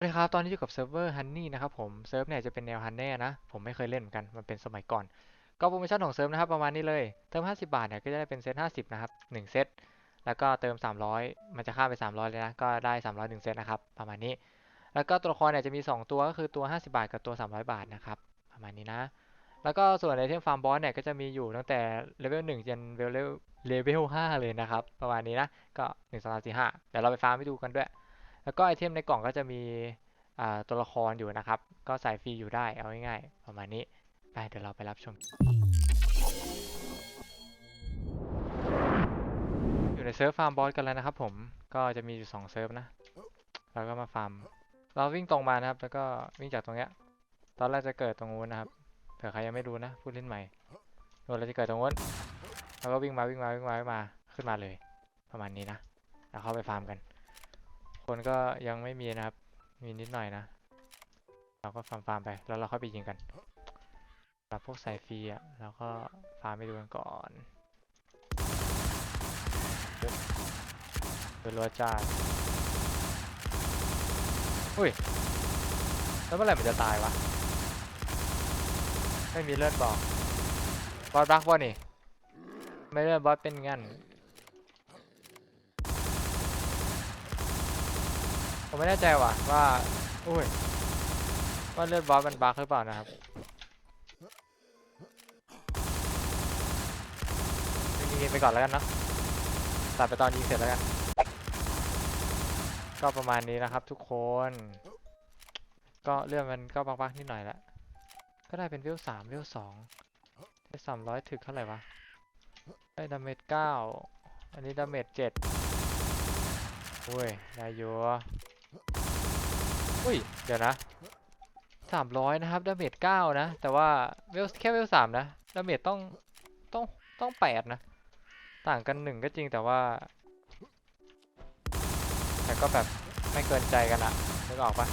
สวัสดีครับตอนนี้อยู่กับเซิร์ฟเวอร์ฮันนี่นะครับผมเซิร์ฟเนี่ยจะเป็นแนวฮันแน่นะ ผมไม่เคยเล่นเหมือนกัน มันเป็นสมัยก่อน ก็โปรโมชั่นของเซิร์ฟนะครับประมาณนี้เลย เติม 50 บาทเนี่ยก็จะได้เป็นเซต50 นะครับ 1 เซต แล้วก็เติม 300 มันจะข้ามไป 300 เลยนะ ก็ได้ 300 1 เซตนะครับ ประมาณนี้ แล้วก็ตัวละครเนี่ยจะมี 2 ตัวก็คือตัว 50 บาทกับตัว 300 บาทนะครับประมาณนี้นะ แล้วก็ส่วนไอเทมฟาร์มบอสเนี่ยก็จะมีอยู่ตั้งแต่เลเวล1จนเลเวลเลเวล5เลยนะครับประมาณนี้นะก็1 2 3 4 5เดี๋ยวเราไปฟาร์มให้ดูกันด้วย แล้วก็ไอเทมในกล่องก็จะมีตัวละครอยู่นะครับ ก็ใส่ฟรีอยู่ได้เอาง่ายๆประมาณนี้ไปเดี๋ยวเราไปรับชม อยู่ในเซิร์ฟฟาร์มบอสกันแล้วนะครับผมก็จะมีอยู่สองเซิร์ฟนะแล้วก็มาฟาร์มเราวิ่งตรงมานะครับ แล้วก็วิ่งจากตรงเนี้ยตอนแรกจะเกิดตรงนู้นนะครับเผื่อใครยังไม่รู้นะพูดเล่นใหม่โดนเราจะเกิดตรงนู้นแล้วก็วิ่งมาวิ่งมาวิ่งมาวิ่งมาขึ้นมาเลย ประมาณนี้นะแล้วเข้าไปฟาร์มกัน คนก็ยังไม่มีนะครับ มีนิดหน่อยนะ เราก็ฟาร์มฟาร์มไป แล้วเราค่อยไปยิงกันสำหรับพวกสายฟรีอะเราก็ฟาร์มไปดูกันก่อนเป็นรัวจ้าดอุ้ย แล้วเมื่อไหร่มันจะตายวะ ไม่มีเลือดบอก บอสบักวะนี่ ไม่เลือดบอสเป็นงั้น ผมไม่แน่ใจว่ะว่าอุ้ยว่าเลือดบอสมันบั๊กหรือเปล่านะครับยิงไปก่อนแล้วกันเนาะตัดไปตอนยิงเสร็จแล้วกัน ก็ประมาณนี้นะครับทุกคน ก็เรื่องมันก็บักๆนิดหน่อยละก็ได้เป็นเวลสามเวลสองได้สามร้อยถึกเท่าไหร่วะ ได้ดาเมจเก้าอันนี้ดาเมจเจ็ดอุ้ยได้อยู่ อุ้ย เดี๋ยวนะสามร้อยนะครับดาเมจเก้านะ แต่ว่าเวลแค่เวลสามนะดาเมจต้องต้องต้องแปดนะ ต่างกันหนึ่งก็จริงแต่ว่า แต่ก็แบบไม่เกินใจกันละนึกออกปะ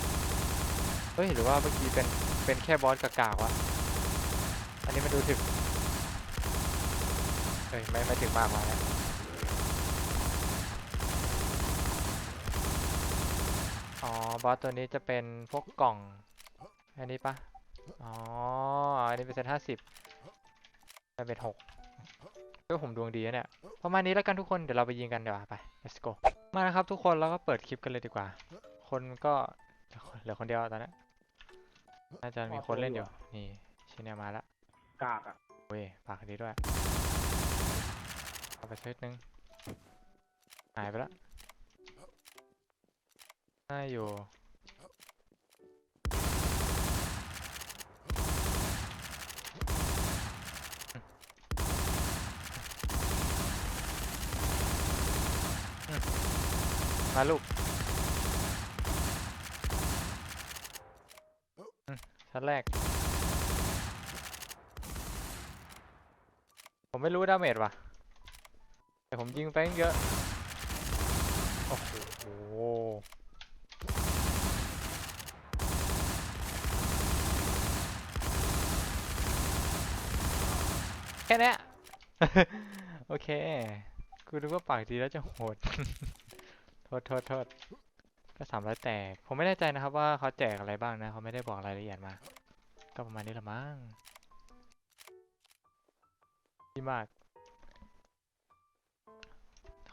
เฮ้ย หรือว่าเมื่อกี้เป็นเป็นแค่บอสกากๆวะอันนี้มันดูถึกเฮ้ยไม่ไม่ถึงมากกว่านะอ๋อ บอสตัวนี้จะเป็นพวกกล่อง อันนี้ปะอ๋อ อันนี้เป็นเซตห้าสิบได้เป็นหกเพื่อผมดวงดีนะเนี่ย ประมาณนี้แล้วกันทุกคน เดี๋ยวเราไปยิงกันเดี๋ยวาไป let's go มานะครับทุกคนเราก็เปิดคลิปกันเลยดีกว่า คนก็เหลือคนเดียวตอนนี้น่าจะมีคนเล่นอยู่ นี่ชิเนียมาแล้วกากอะเว้ยปากดีด้วยเอาไปสักนึงหายไปแล้ว น่าอยู่มาลูกชั้นแรก ผมไม่รู้ดาเมจว่ะ แต่ผมยิงไปตั้งเยอะ โอ้โห แค่นี้โอเค กูนึกว่าปากดีแล้วจะโหด โทษโทษโทษก็สามร้อยแตก ผมไม่แน่ใจนะครับว่าเขาแจกอะไรบ้างนะ เขาไม่ได้บอกรายละเอียดมา ก็ประมาณนี้ละมั้งดีมาก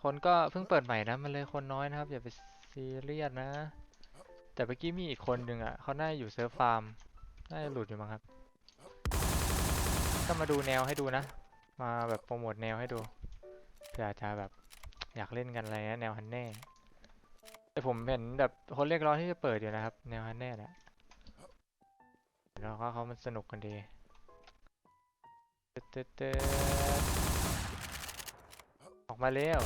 คนก็เพิ่งเปิดใหม่นะ มันเลยคนน้อยนะครับ อย่าไปซีเรียสนะ แต่เมื่อกี้มีอีกคนหนึ่งอะ เขาน่าอยู่เซิร์ฟฟาร์ม น่าจะหลุดอยู่มั้งครับ ก็มาดูแนวให้ดูนะ มาแบบโปรโมทแนวให้ดูเผื่อจะแบบอยากเล่นกันอะไรนะแนวฮันแน่แต่ผมเห็นแบบคนเรียกร้องที่จะเปิดอยู่นะครับ แนวฮันแน่แหละแล้วก็เขามันสนุกกันดีตึ๊ดตึ๊ดตึ๊ดออกมาเร็ว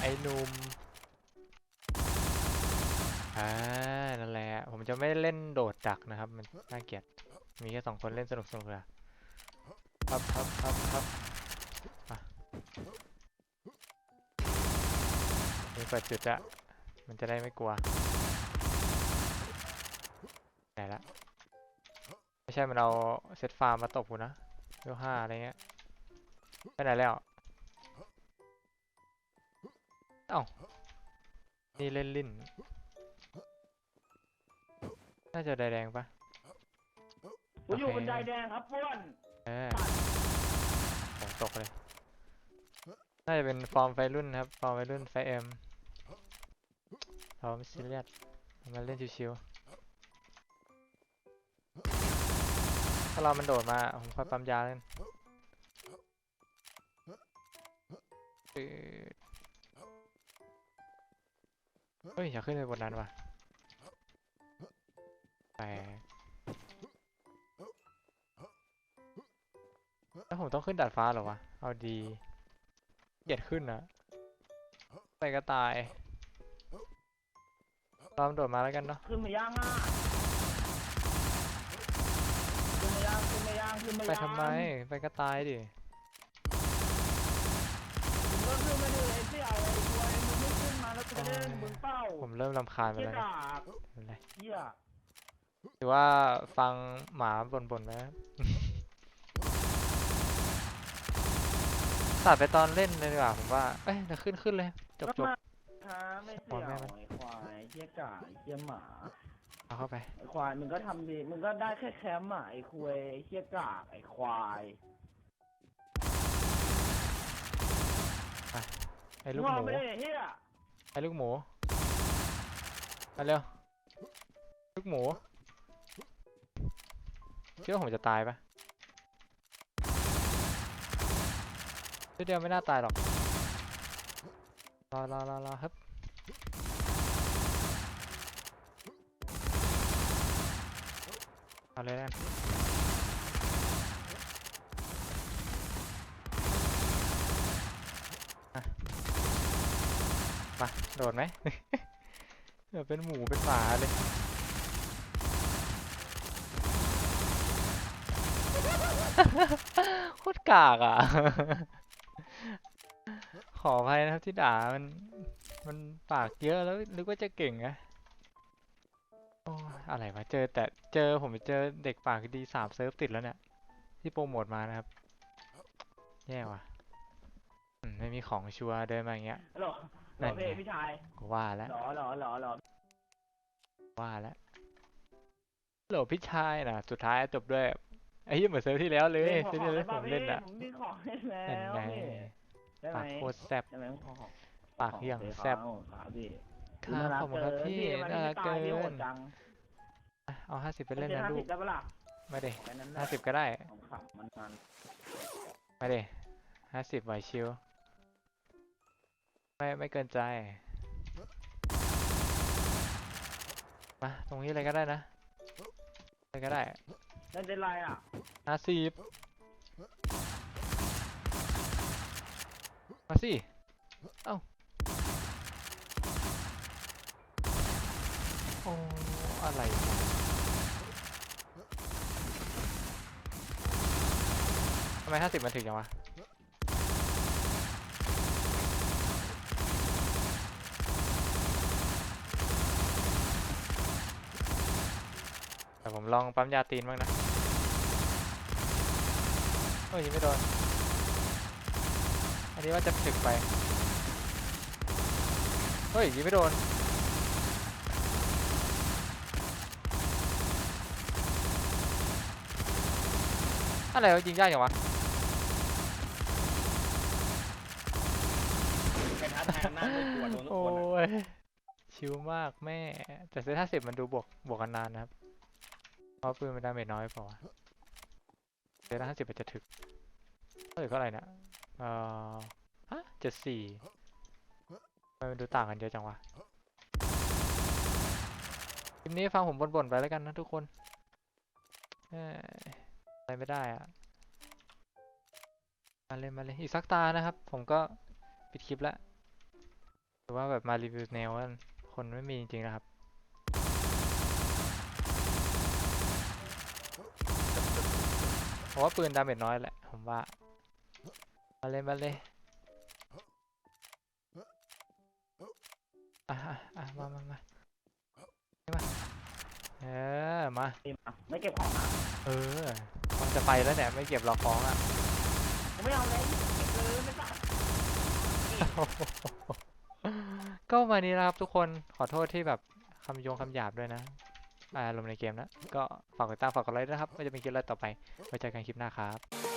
ไอ้นุ่มอ่านั่นแหละ ผมจะไม่เล่นโดดดักนะครับ มันน่าเกลียดมีแค่สองคนเล่นสนุกสนุกเลย ครับครับครับครับอะนี่เปิดจุดอะมันจะได้ไม่กลัวไหนละไม่ใช่มันเอาเซตฟาร์มมาตบกูนะเวลห้าอะไรเงี้ยไปไหนแล้วเอ้านี่เล่นลิ้นน่าจะไดแดงปะกูอยู่โอเคบนไดแดงครับป้วน เออผมตกเลย น่าจะเป็นฟอร์มไฟรุ่นครับ ฟอร์มไฟรุ่นไฟเอ็มเราไม่ซีเรียสเรามาเล่นชิวๆ ถ้าเรามันโดดมา ผมค่อยปั๊มยาเล่นเฮ้ย อยากขึ้นไปบนนั้นว่ะแปลก แล้วผมต้องขึ้นดาดฟ้าเหรอวะ เอาดีเกลียดขึ้นนะไปก็ตายลองโดดมาแล้วกันเนาะ ขึ้นมาย่างอะขึ้นมาย่างขึ้นมาย่างขึ้นมาไปย่างทำไม ไปก็ตายดิมึงก็ขึ้นมาดิไอ้เสี่ยวไอ้ตัวไอ้มึงไม่ขึ้นมาแล้วกูจะเล่นมึงเป้าผมเริ่มรำคาญไปเหี้ยแล้วนะกากไม่เป็นไรเหี้ย หรือว่าฟังหมาบ่นๆไหม ตัดไปตอนเล่นเลยดีกว่าผมว่า เอ้ยเดี๋ยวขึ้นขึ้นเลย จบจบฮะไม่ขอเสี่ยวแม่มันไอ้ควายไอ้เหี้ยกากไอ้เหี้ยหมาเอาเข้าไป ไอ้ควายมึงก็ทำดีมึงก็ได้แค่แคมป์อะไอ้คุยไอ้เหี้ยกากไอ้ควายไอ้ลูกงหอมูไม่ได้ไอ้เหี้ยไอ้ลูกหมูมาเร็ว ลูกหมูคิดว่าผมจะตายปะ ทีเดียวไม่น่าตายหรอก รอรอรอรอครับเอาเลยแล้วมา โดดไหม เดี๋ยวเป็นหมูเป็นหมาเลยโคตรกากอะ ขออภัยนะครับที่ด่ามัน มันปากเยอะแล้วนึกว่าจะเก่งนะโอ้ยอะไรวะเจอแต่เจอผมเจอเด็กปากดีสามเซิร์ฟติดแล้วเนี่ย ที่โปรโมทมานะครับ แย่ว่ะอืมไม่มีของชัวร์เดินมาอย่างเงี้ย หรอหรนั่อนไงพี่พี่ชายก็ว่าแล้วหรอหรอหรอหรอว่าแล้วโหลพี่ชายนะสุดท้ายจบด้วยไอ้ยี่เหมือนเซิร์ฟที่แล้วเลยขอเซิร์ฟขอที่แล้วได้ผป่ะมพี่เล่นอะผมมีของให้แล้เป็นวไงพี่ ได้ไหมปากโคตรแซ่บ ได้ไหมขอขอปากเหี้ยงขอแซ่บ ครับพี่ครับขอบคุณครับพี่มันน่าไม่รักตาเกิยพี่โหดนจังอะเอาห้าสิบไปเล่เล่นนนะห้าลูสิกบได้ปะล่ะมาเดแค่นั้นห้าสิบก็ได้ผมขับมันมันมาเดห้าสิบไหวชิว ไม่ไม่เกินใจ มาตรงนี้เลยก็ได้นะเลยก็ได้เล่นเป็นไรอะห้าสิบ มาสิ เอ้า โอ้ อะไร ทำไมห้าสิบมันถึงจังวะ แต่ผมลองปั๊มยาตีนบ้างนะ โอ้ยยิงไม่โดน อันนี้ว่าจะถึกไป เฮ้ยยิงไม่โดน อะไรวะยิงยากอย่างวะเป็นท้าทายมากเลยกลัวโดนทุกโอ้คนอะย ชิวมากแม่ แต่เซตห้าสิบมันดูบวกบวกกันนานนะครับเพราะปืนมันดาเมจน้อยพอเซตห้าสิบมันจะถึกเฮ้ยก็อะไรนะ เอ่อฮะเจ็ดสี่ไมมันดูต่างกันเยอะจังวะคลิปนี้ฟังผมบ่นๆไปแล้วกันนะทุกคนอะไรไม่ได้อะมาเลยมาเลยอีกสักตานะครับ ผมก็ปิดคลิปแล้วหรือว่าแบบมารีวิวแนวกันคนไม่มีจริงๆนะครับผมว่าปืนดาเมจน้อยแหละ ผมว่า มาเลยมาเลยอะอะอะมามามานี่มาเออมาทีมอะไม่เก็บของนะเออมันจะไปแล้วเนี่ยไม่เก็บหรอกของอะผมไม่เอาเลยเก็บเลยไม่ตัดก็ประมาณนี้นะครับทุกคนขอโทษที่แบบคำโยงคำหยาบด้วยนะอารมณ์ในเกมนะ ก็ฝากกดติดตามฝากกดไลค์ด้วยนะครับว่าจะเป็นคลิปอะไรต่อไปไว้เจอกันคลิปหน้าครับ